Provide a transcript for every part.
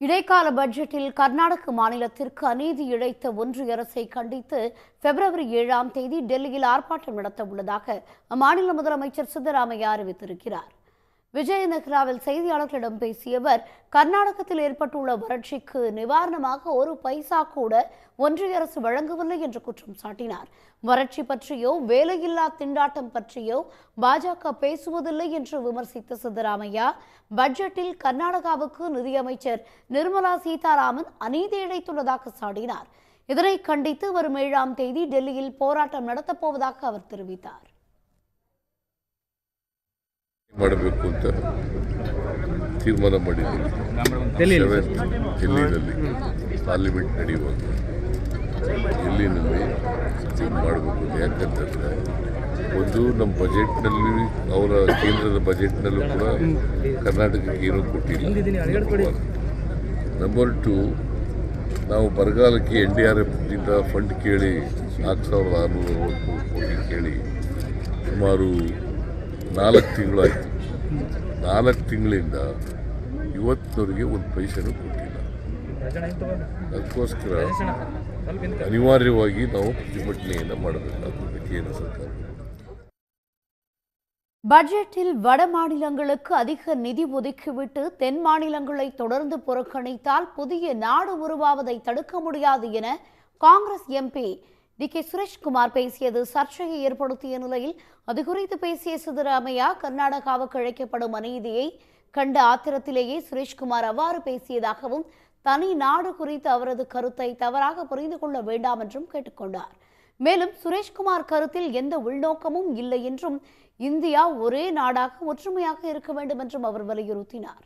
இடைக்கால பட்ஜெட்டில் கர்நாடக மாநிலத்திற்கு அநீதி இழைத்த ஒன்றிய அரசை கண்டித்து பிப்ரவரி ஏழாம் தேதி டெல்லியில் ஆர்ப்பாட்டம் நடத்த உள்ளதாக அம்மாநில முதலமைச்சர் சித்தராமையா அறிவித்திருக்கிறார். விஜயநகராவில் செய்தியாளர்களிடம் பேசிய அவர் கர்நாடகத்தில் ஏற்பட்டுள்ள வறட்சிக்கு நிவாரணமாக ஒரு பைசா கூட ஒன்றிய அரசு வழங்கவில்லை என்று குற்றம் சாட்டினார். வறட்சி பற்றியோ வேலையில்லா திண்டாட்டம் பற்றியோ பாஜக பேசுவதில்லை என்று விமர்சித்த சித்தராமையா பட்ஜெட்டில் கர்நாடகாவுக்கு நிதியமைச்சர் நிர்மலா சீதாராமன் அநீதி இழைத்துள்ளதாக சாடினார். இதனை கண்டித்து வரும் ஏழாம் தேதி டெல்லியில் போராட்டம் நடத்தப்போவதாக அவர் தெரிவித்தார். ಮಾಡಬೇಕು ಅಂತ ತೀರ್ಮಾನ ಮಾಡಿದ್ದೀವಿ ಡೆಲ್ಲಿನಲ್ಲಿ. ಪಾರ್ಲಿಮೆಂಟ್ ನಡೆಯುವಾಗ ಡೆಲ್ಲಿನಲ್ಲಿ ಮಾಡಬೇಕು ಯಾಕಂತಂದರೆ ಒಂದು ನಮ್ಮ ಬಜೆಟ್ನಲ್ಲಿ ಅವರ ಕೇಂದ್ರದ ಬಜೆಟ್ನಲ್ಲೂ ಕೂಡ ಕರ್ನಾಟಕಕ್ಕೆ ಏನೂ ಕೊಟ್ಟಿಲ್ಲ. ನಂಬರ್ ಟು ನಾವು ಬರಗಾಲಕ್ಕೆ ಎನ್ ಡಿ ಆರ್ ಎಫ್ನಿಂದ ಫಂಡ್ ಕೇಳಿ ನಾಲ್ಕು ಸಾವಿರದ ಆರುನೂರ ಕೋಟಿ ಕೇಳಿ ಸುಮಾರು ನಾಲ್ಕು ತಿಂಗಳಾಯಿತು ನಾಲ್ಕು ತಿಂಗಳಿಂದ ಇವತ್ತಿನವರೆಗೆ ಒಂದು ಪೈಸೆನೂ ಕೊಟ್ಟಿಲ್ಲ ಅದಕ್ಕೋಸ್ಕರ ಅನಿವಾರ್ಯವಾಗಿ ನಾವು ಪ್ರತಿಭಟನೆಯನ್ನು ಮಾಡಬೇಕಾಗ್ತದೆ ಕೇಂದ್ರ ಸರ್ಕಾರ பட்ஜெட்டில் வட மாநிலங்களுக்கு அதிக நிதி ஒதுக்கிவிட்டு தென் மாநிலங்களை தொடர்ந்து புறக்கணித்தால் புதிய நாடு உருவாவதை தடுக்க முடியாது என Congress MP D K Sureshkumar பேசியது சர்ச்சையை ஏற்படுத்திய நிலையில் அது குறித்து பேசிய சிதராமையா கர்நாடகாவுக்கு இழைக்கப்படும் அநீதியை கண்ட ஆத்திரத்திலேயே சுரேஷ்குமார் அவ்வாறு பேசியதாகவும் தனி நாடு குறித்து அவரது கருத்தை தவறாக புரிந்து கொள்ள வேண்டாம் என்றும் கேட்டுக்கொண்டார். மேலும் சுரேஷ்குமார் கருத்தில் எந்த உள்நோக்கமும் இல்லை என்றும் இந்தியா ஒரே நாடாக ஒற்றுமையாக இருக்க வேண்டும் என்றும் அவர் வலியுறுத்தினார்.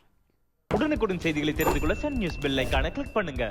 உடனுக்குடன் செய்திகளை தெரிந்து கொள்ள சன் நியூஸ் பெல் கிளிக் பண்ணுங்க.